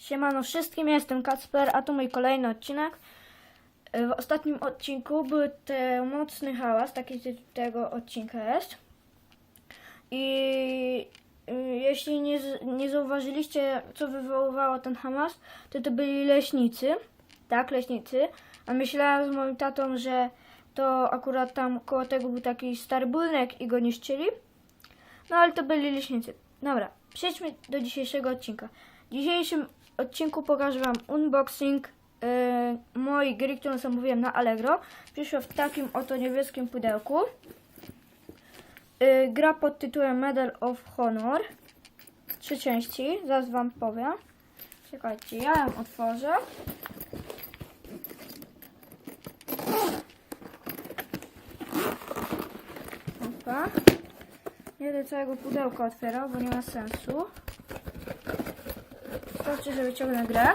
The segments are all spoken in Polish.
Siemano wszystkim, ja jestem Kacper, a to mój kolejny odcinek. E, W ostatnim odcinku był te mocny hałas, taki tego odcinka jest. I y, jeśli nie, nie zauważyliście, co wywoływało ten hałas, to to byli leśnicy. Tak, leśnicy. A myślałem z moim tatą, że to akurat tam koło tego był taki stary budynek i go niszczyli. No ale to byli leśnicy. Dobra, przejdźmy do dzisiejszego odcinka. W dzisiejszym odcinku pokażę Wam unboxing yy, mojej gry, którą zamówiłem na Allegro. Przyszła w takim oto niebieskim pudełku. Yy, gra pod tytułem Medal of Honor. Trzy części, zaraz Wam powiem. Czekajcie, ja ją otworzę. Opa. Nie będę całego pudełka otwierał, bo nie ma sensu. Wystarczy, że wyciągnę grę.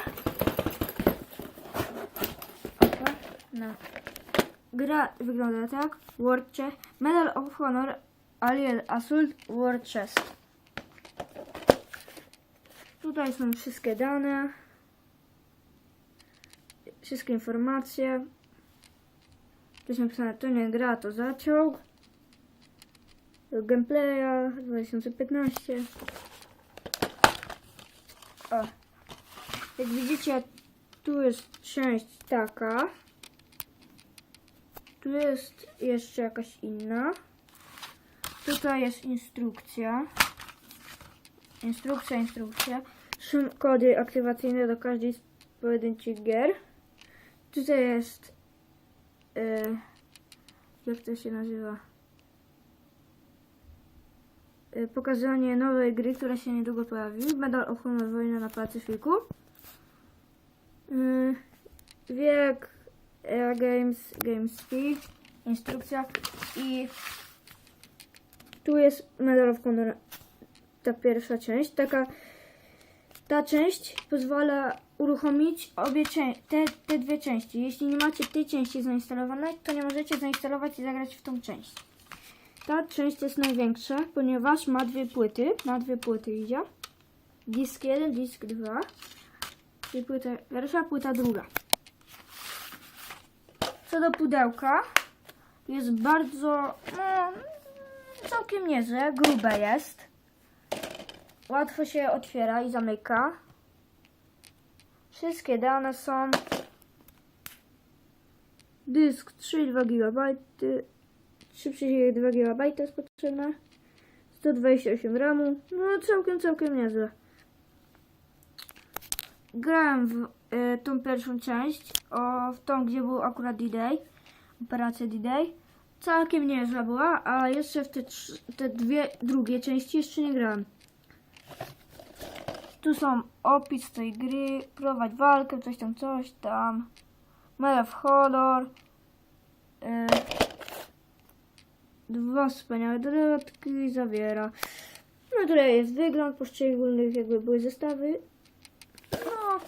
Opa. No. Gra wygląda tak. World Chest. Medal of Honor Alien Assault World Chest. Tutaj są wszystkie dane. Wszystkie informacje. Tu jest napisane, to nie gra, to zaciąg gameplaya 2015. O. Jak widzicie, tu jest część taka. Tu jest jeszcze jakaś inna. Tutaj jest instrukcja. Instrukcja, instrukcja. Są kody aktywacyjne do każdej z pojedynczych gier. Tutaj jest. e, jak to się nazywa? Y, pokazanie nowej gry, która się niedługo pojawi. Medal of Honor Wojna na Pacyfiku. Y, Wiek Era Games, Games Speed, instrukcja i tu jest Medal of Honor, ta pierwsza część. Taka, ta część pozwala uruchomić obie te, te dwie części. Jeśli nie macie tej części zainstalowanej, to nie możecie zainstalować i zagrać w tą część. Ta część jest największa, ponieważ ma dwie płyty. Na dwie płyty idzie. Disk 1, disk 2. Czyli płyta pierwsza, płyta druga. Co do pudełka, jest bardzo, no, całkiem niezłe, grube jest. Łatwo się otwiera i zamyka. Wszystkie dane są. Dysk 3,2 GB, 3,2 GB jest potrzebne. 128 RAMu. No całkiem, całkiem niezłe. Grałem w e, tą pierwszą część, o, w tą, gdzie był akurat D-Day, operacja D-Day. Całkiem niezła była, a jeszcze w te, te dwie drugie części jeszcze nie grałem. Tu są opis tej gry, prowadź walkę, coś tam, coś tam. Medal of Honor. E, dwa wspaniałe dodatki zawiera. No tutaj jest wygląd poszczególnych, jakby były zestawy. No.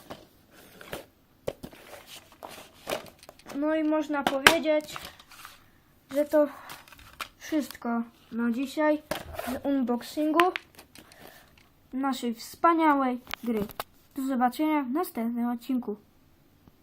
No i można powiedzieć, że to wszystko na dzisiaj z unboxingu naszej wspaniałej gry. Do zobaczenia w następnym odcinku.